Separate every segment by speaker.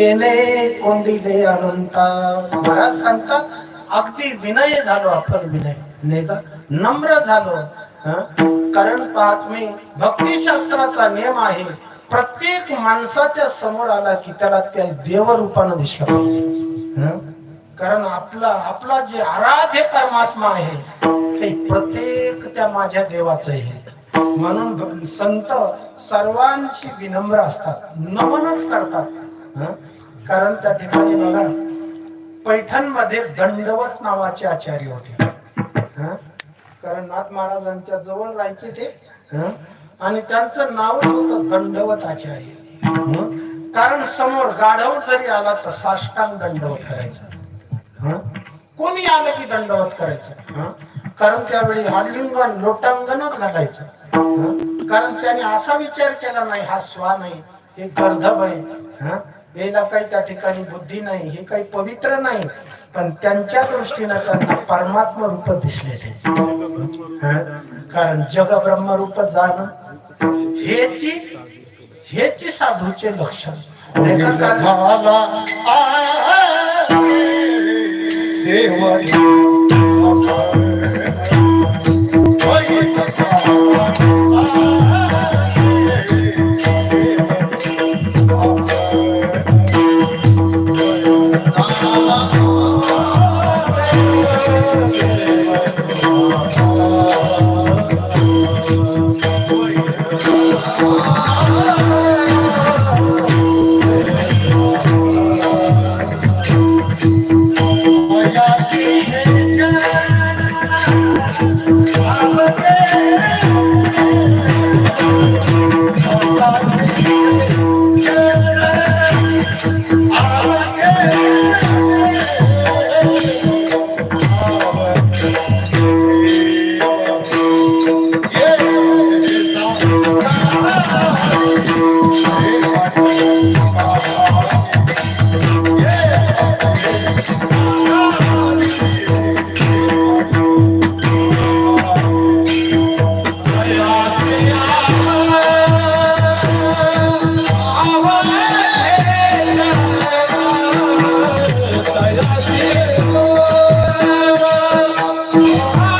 Speaker 1: तेने कोंडिले अनंता महाराज सांगतात अगदी विनय झालो आपण विनय. नाही का? नम्र झालो. कारण पाहत मी भक्तिशास्त्राचा नियम आहे. प्रत्येक माणसाच्या समोर आला की त्याला त्या देवरूपानं दिसलं पाहिजे. कारण आपला आपला जे आराध्य परमात्मा आहे ते प्रत्येक त्या माझ्या देवाचं आहे. म्हणून संत सर्वांशी विनम्र असतात. नमनच करतात. कारण त्या ठिकाणी बघा पैठणमध्ये दंडवत नावाचे आचार्य होते. कारण नाथ महाराजांच्या जवळ राहायचे ते. आणि त्यांचं नावच होत दंडवत आचार्य. कारण समोर गाढव जरी आला तर साष्टांग दंडवत करायचं. कोणी आलं की दंडवत करायचं? कारण त्यावेळी हाडलिंगण लोटांगणच घालायचं. कारण त्याने असा विचार केला नाही हा स्वा नाही हे गर्धब आहे याला काही त्या ठिकाणी बुद्धी नाही हे काही पवित्र नाही पण त्यांच्या दृष्टीनं त्यांना परमात्मा रूप दिसलेले कारण जग ब्रह्म रूप जाणं हेची हेची साधूचे लक्षण. नाही का?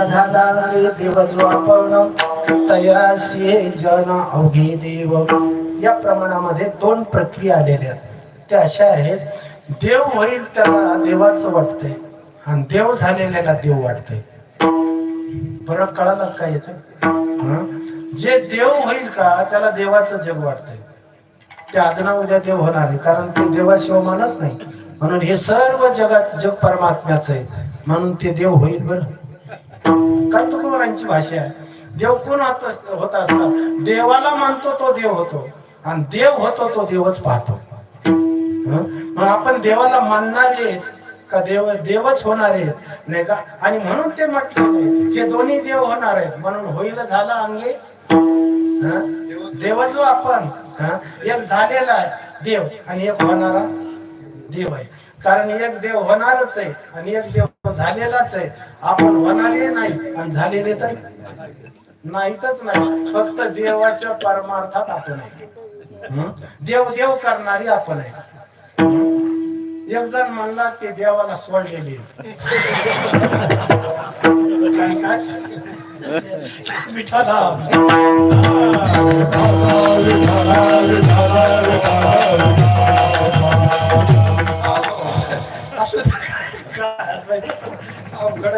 Speaker 2: झाला
Speaker 1: होईला तयासी हे जन अवघे देव. या प्रमाणामध्ये दोन प्रक्रिया आलेल्या आहेत. त्या अशा आहेत देव होईल त्याला देवाचं वाटतंय आणि देव झालेल्याला देव वाटतंय. फरक कळाला का याच? जे देव होईल का त्याला देवाचं जग वाटतंय. ते आज ना उद्या देव होणार आहे कारण ते देवाशिवाय मानत नाही. म्हणून हे सर्व जगात जग परमात्म्याचं आहे. म्हणून ते देव होईल बरं. काय तुकोबारांची भाषा आहे. देव कोण होत असत- देवाला मानतो तो देव होतो. आणि देव होतो तो देवच पाहतो. मग आपण देवाला मानणारे का देव देवच होणार आहेत? नाही का? आणि म्हणून ते म्हटलं हे दोन्ही देव होणार आहेत. म्हणून होईल झाला अंगे. देव जो हो आपण. एक झालेला आहे. देव. आणि एक होणारा देव आहे. कारण एक देव होणारच आहे आणि एक देव झालेलाच आहे. आपण होणारे नाही आणि झालेले तर नाहीतच नाही. फक्त देवाच्या परमार्थात आपण आहे. देव देव करणारी आपण आहे. एक जण म्हणला ते देवाला सोडलेली काय काय? विठाला असं अवघड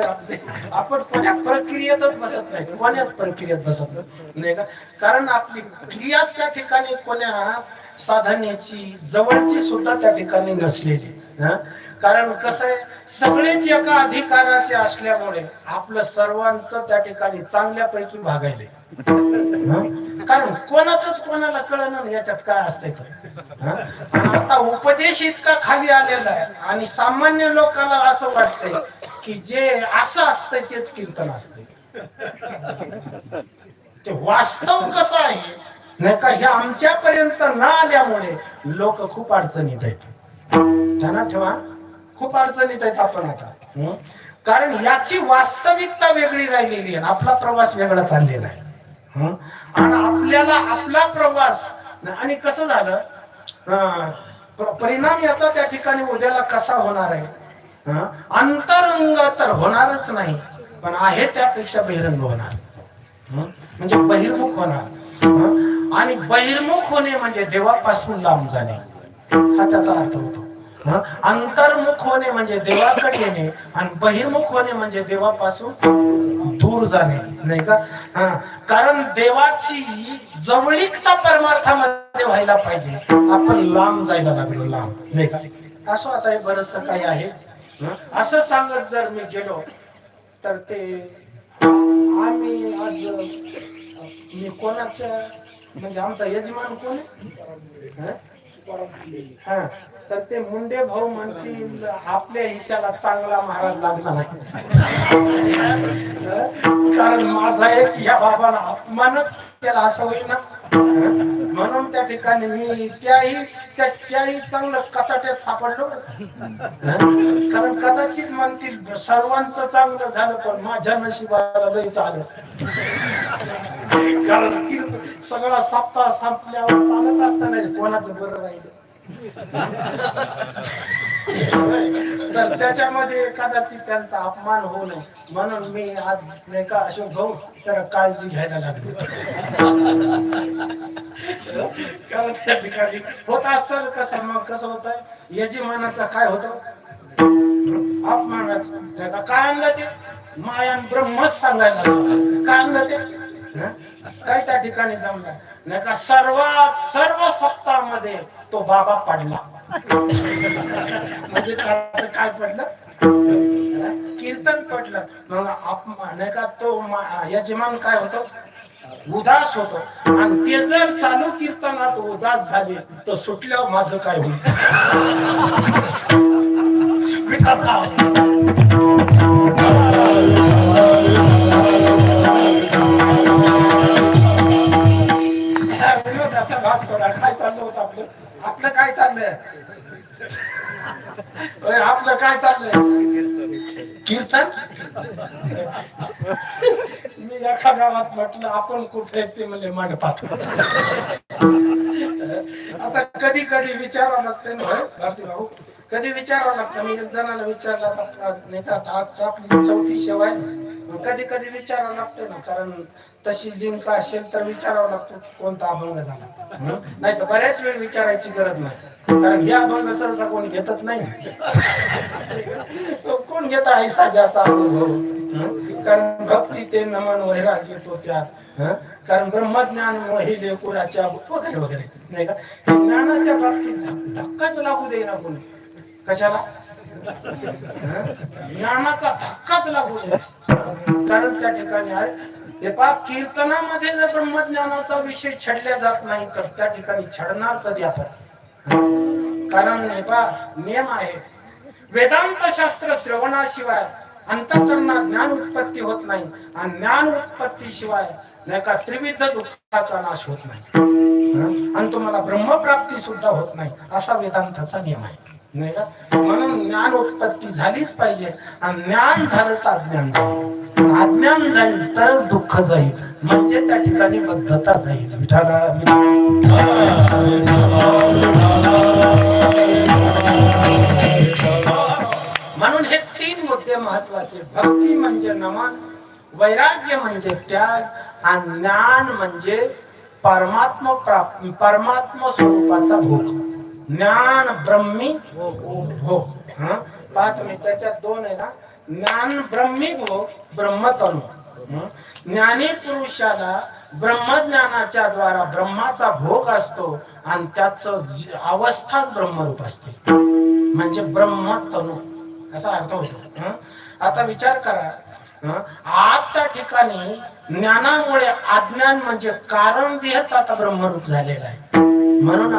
Speaker 1: आपण कोण्या प्रक्रियेतच बसत नाही. कोण्याच प्रक्रियेत बसत नाही. का? कारण आपली क्रियाच त्या ठिकाणी कोण्या साधण्याची जवळची सुद्धा त्या ठिकाणी नसलेली. कारण कसं आहे? सगळेच एका अधिकाराचे असल्यामुळे आपलं सर्वांचं त्या ठिकाणी चांगल्यापैकी भागायले कारण कोणाच कोणाला कळण याच्यात काय असतंय तर आता उपदेश इतका खाली आलेला आहे आणि सामान्य लोकांना असं वाटतंय की जे असं असतंय तेच कीर्तन असतंय. ते वास्तव कसं आहे? नाही का हे आमच्यापर्यंत न आल्यामुळे लोक खूप अडचणीत आहेत. त्यांना ठेवा. खूप अडचणीत आहेत आपण आता. कारण याची वास्तविकता वेगळी राहिलेली आहे. आपला प्रवास वेगळा चाललेला आहे. आणि आपल्याला आपला प्रवास आणि कसं झालं? परिणाम याचा त्या ठिकाणी उद्याला कसा होणार आहे? अंतरंग तर होणारच नाही पण आहे त्यापेक्षा बहिरंग होणार. म्हणजे बहिर्मुख होणार. आणि बहिर्मुख होणे म्हणजे देवापासून लांब जाणे. हा त्याचा अर्थ होतो. अंतर्मुख होणे म्हणजे देवाकडे येणे आणि बहिर्मुख होणे म्हणजे देवापासून दूर जाणे नाही का? हा. कारण देवाची जवळीकता परमार्थामध्ये व्हायला पाहिजे. आपण लांब जायला लागलो लांब नाही का? असं आता हे बरस काही आहे. असं सांगत जर मी गेलो तर ते आम्ही आज मी कोणाच्या म्हणजे आमचा यजमान कोण आहे? हा. तर ते मुंडे भाऊ म्हणतील आपल्या हिशाला चांगला महाराज लागला नाही. कारण माझा एक या बाबाला अपमानच केला असं होईल ना? म्हणून त्या ठिकाणी मी त्याही त्याही चांगलं कचाट्यात सापडलो. कारण कदाचित म्हणतील सर्वांचं चांगलं झालं पण माझ्या नशिबाला लई झालं कारण सगळा सप्ताह संपल्यावर चालत असताना कोणाचं बरं राहिलं? तर त्याच्यामध्ये कदाचित त्यांचा अपमान होऊ नये. म्हणून मी आज नाही का अशोक भाऊ तर काळजी घ्यायला लागलो. कारण त्या ठिकाणी होत असतं कसं मग कसं होत यजमानाचा काय होत? अपमानाचा. काय आणलं ते? मायान ब्रह्मच सांगायला काय आणलं ते? काय त्या ठिकाणी जमलं? नाही का सर्वात सर्व सत्तामध्ये तो बाबा पडला. म्हणजे काय पडलं? कीर्तन पडलं. मग नाही का तो यजमान काय होतो? उदास होतो. आणि ते जर चालू कीर्तनात उदास झाले तर सुटल्यावर माझं काय होईल? भाग सोडा काय चाललं होतं आपलं? आपलं काय चाललंय? आपलं काय चाललंय? कीर्तन? मी एका गावात म्हटलं आपण कुठे ते म्हणजे मंडपात. आता कधी कधी विचारावं लागतं ना भारती भाऊ? कधी विचारावं लागतं? मी एक जणाला विचारला नाही का आता आजचा आपली चौथी सेवा आहे. कधी कधी विचारावं लागतं ना कारण तशी लिंक असेल तर विचारावं लागतं कोणता अभंग झाला? नाही तर बऱ्याच वेळ विचारायची गरज नाही. कारण हे अभंग सहसा कोणी घेतच नाही. कोण घेत आहे साजाचा अनुभव? कारण भक्ती ते नमन वैराग्य तो त्यात? कारण ब्रह्मज्ञान मोहिले कुराच्या वगैरे वगैरे. नाही का? ज्ञानाच्या बाबतीत धक- धक्काच लागू दे ना कोणी. कशाला? ज्ञानाचा धक्काच लागू दे कारण त्या ठिकाणी आहे हे पहा कीर्तनामध्ये जर ब्रह्मज्ञानाचा विषय छडल्या जात नाही तर त्या ठिकाणी छडणार कधी आपण? कारण हे नियम आहे वेदांत शास्त्र श्रवणाशिवाय अंतकरणात ज्ञान उत्पत्ती होत नाही आणि ज्ञान उत्पत्ती शिवाय नाही का त्रिविध दुःखाचा नाश होत नाही. आणि तुम्हाला ब्रह्मप्राप्ती सुद्धा होत नाही. असा वेदांताचा नियम आहे. नाही का? म्हणून ज्ञान उत्पत्ती झालीच पाहिजे आणि ज्ञान झालं तर अज्ञान झालं. अज्ञान जाईल तरच दुःख जाईल. म्हणजे त्या ठिकाणी बद्धता जाईल. विठाला म्हणून हे तीन मुद्दे महत्त्वाचे भक्ती म्हणजे नमन वैराग्य म्हणजे त्याग आणि ज्ञान म्हणजे परमात्म प्राप्त परमात्म स्वरूपाचा भोग. ज्ञान ब्रह्मी भोग. हं? पाच मिनिटाच्या दोन आहे ना? ज्ञान ब्रह्मी भोग ब्रह्मतनु. ज्ञानी पुरुषाला ब्रह्मज्ञानाच्या द्वारा ब्रह्माचा भोग असतो आणि त्याच अवस्थाच ब्रह्मरूप असते. म्हणजे ब्रह्मतनु. असा अर्थ होतो. आता विचार करा. आज त्या ठिकाणी ज्ञानामुळे अज्ञान म्हणजे कारण देहच आता ब्रह्मरूप झालेला आहे. म्हणून